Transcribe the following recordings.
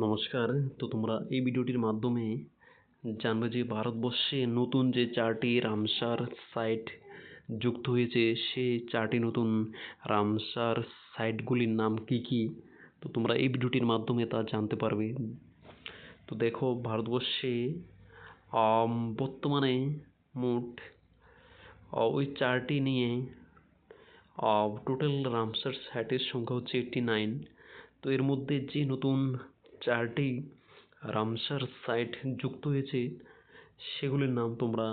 নমস্কার। তো তোমরা এই ভিডিওটির মাধ্যমে জানবে যে ভারতবর্ষে নতুন যে চারটি রামসার সাইট যুক্ত হয়েছে, সেই চারটি নতুন রামসার সাইটগুলির নাম কি কি? তো তোমরা এই ভিডিওটির মাধ্যমে তা জানতে পারবে। তো দেখো, ভারতবর্ষে বর্তমানে মোট ওই চারটি নিয়ে টোটাল রামসার সাইটের সংখ্যা হচ্ছে এইটটি নাইন তো এর মধ্যে যে নতুন চারটি রামসার সাইট যুক্ত হয়েছে, সেগুলির নাম তোমরা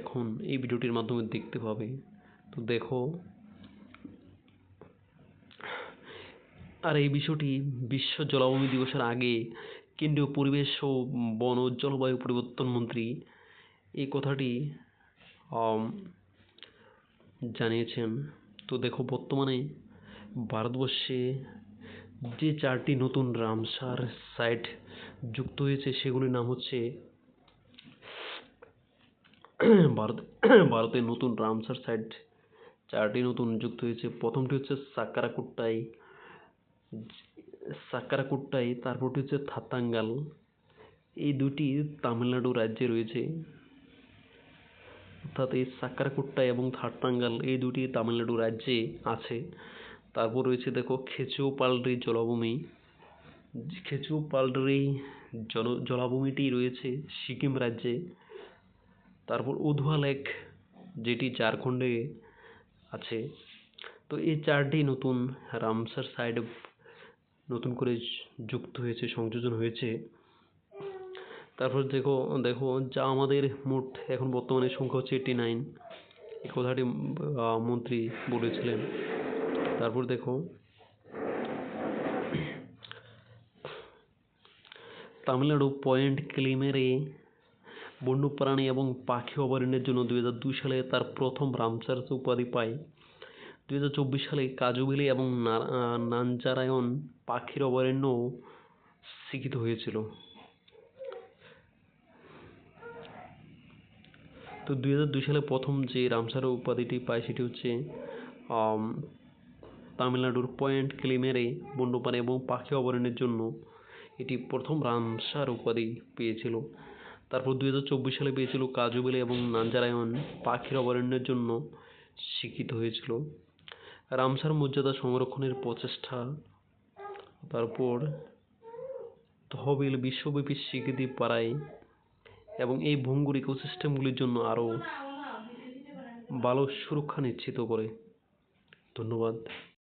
এখন এই ভিডিওটির মাধ্যমে দেখতে পাবে। তো দেখো, আর এই বিষয়টি বিশ্ব জলাভূমি দিবসের আগে কেন্দ্রীয় পরিবেশ ও বন ও জলবায়ু পরিবর্তন মন্ত্রী এই কথাটি জানিয়েছেন। তো দেখো, বর্তমানে ভারতবর্ষে যে চারটি নতুন রামসার সাইট যুক্ত হয়েছে, সেগুলির নাম হচ্ছে ভারত ভারতের নতুন রামসার সাইট চারটি নতুন যুক্ত হয়েছে। প্রথমটি হচ্ছে সাকারাকুট্টাই সাকারাকুট্টাই তারপরটি হচ্ছে থাতাঙ্গাল এই দুটি তামিলনাড়ু রাজ্যে রয়েছে। অর্থাৎ এই সাকারাকুট্টাই এবং থাট্টাঙ্গাল এই দুটি তামিলনাড়ু রাজ্যে আছে। তারপর রয়েছে দেখো খেচুপালডি জলাভূমি। খেচুপালডি জল জলাভূমিটি রয়েছে সিকিম রাজ্যে। তারপর উধুয়া লেক, যেটি ঝাড়খণ্ডে আছে। তো এই চারটি নতুন রামসার সাইড নতুন করে যুক্ত হয়েছে, সংযোজন হয়েছে। তারপর দেখো দেখো যা আমাদের মোট এখন বর্তমানে সংখ্যা হচ্ছে এইটি নাইন এই কথাটি মন্ত্রী বলেছিলেন। তারপর দেখো। তামিলনাড়ু পয়েন্ট ক্লিমেরে বন্যপ্রাণী এবং পাখি অভয়ারণ্যের জন্য দুই হাজার দুই সালে তার প্রথম রামসার উপাধি পায়। দুই হাজার চব্বিশ সালে কাজুবিলি এবং না- আহ, নানজারায়ন পাখির অভয়ারণ্য স্বীকৃত হয়েছিল। তো দুই হাজার দুই সালে প্রথম যে রামসার উপাধিটি পায় সেটি হচ্ছে তামিলনাড়ুর পয়েন্ট ক্লিমেরে বন্যপ্রাণী এবং পাখি অভয়ারণ্যের জন্য এটি প্রথম রামসার উপাধি পেয়েছিল। তারপর দুই হাজার চব্বিশ সালে পেয়েছিল কাজুবেলি এবং নাঞ্জারায়ন পাখির অভয়ারণ্যের জন্য স্বীকৃত হয়েছিল। রামসার মর্যাদা সংরক্ষণের প্রচেষ্টা। তারপর তহবিল বিশ্বব্যাপী স্বীকৃতি পাড়ায় এবং এই ভঙ্গুর ইকোসিস্টেমগুলির জন্য আরও ভালো সুরক্ষা নিশ্চিত করে। ধন্যবাদ।